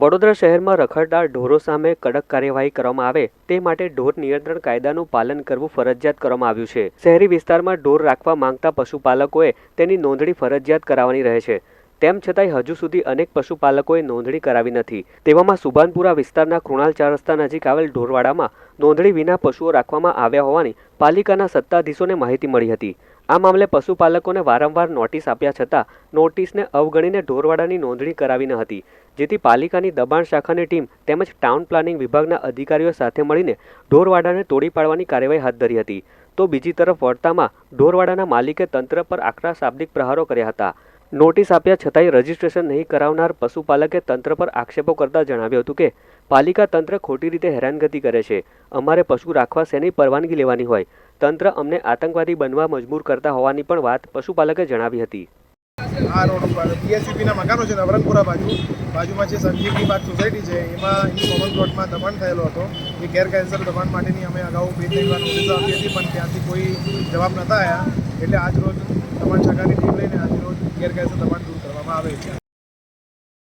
વડોદરા શહેરમાં રખડતા ઢોરો સામે કડક કાર્યવાહી કરવામાં આવે તે માટે ઢોર નિયંત્રણ કાયદાનું પાલન કરવું ફરજિયાત કરવામાં આવ્યું છે. શહેરી વિસ્તારમાં ઢોર રાખવા માંગતા પશુપાલકોએ તેની નોંધણી ફરજિયાત કરાવવાની રહે છે. તેમ છતાંય હજુ સુધી અનેક પશુપાલકોએ નોંધણી કરાવી નથી. તેવામાં સુભાનપુરા વિસ્તારના કૃણાલ ચાર રસ્તા નજીક આવેલ ઢોરવાડામાં નોંધણી વિના પશુઓ રાખવામાં આવ્યા હોવાની પાલિકાના સત્તાધીશોને માહિતી મળી હતી. આ મામલે પશુપાલકોને વારંવાર નોટિસ આપ્યા છતાં નોટિસને અવગણીને ઢોરવાડાની નોંધણી કરાવી ન હતી. જેથી પાલિકાની દબાણ શાખાની ટીમ તેમજ ટાઉન પ્લાનિંગ વિભાગના અધિકારીઓ સાથે મળીને ઢોરવાડાને તોડી પાડવાની કાર્યવાહી હાથ ધરી હતી. તો બીજી તરફ વર્તામાં ઢોરવાડાના માલિકે તંત્ર પર આકરા શાબ્દિક પ્રહારો કર્યા હતા. નોટિસ આપ્યા છતાંય રજીસ્ટ્રેશન નહીં કરાવનાર પશુપાલકે તંત્ર પર આક્ષેપો કરતા જણાવ્યું હતું કે, પાલિકા તંત્ર ખોટી રીતે હેરાનગતિ કરે છે. અમારે પશુ રાખવા શેની પરવાનગી લેવાની હોય? તંત્ર અમને આતંકવાદી બનવા મજબૂર કરતા હોવાની પણ વાત પશુપાલકે જણાવી હતી. આ રોડ ઉપર બીએસસીપીના મકાનો છે નવરંગપુરા બાજુ. બાજુમાં જે સંજીવની બાગ સોસાયટી છે, એમાં એની કોમન પ્લોટમાં દબાણ થયેલો હતો. એ ગેરકાયદેસર દબાણ માટેની અમે અગાઉ બે ત્રણ વાર નોટિસો આપી હતી, પણ ત્યાંથી કોઈ જવાબ નહોતા આવ્યા એટલે આજ રોજ દબાણ શાખાની ટીમ લઈને આજ ગેરકાયદેસર દબાણ દૂર કરવામાં આવે છે.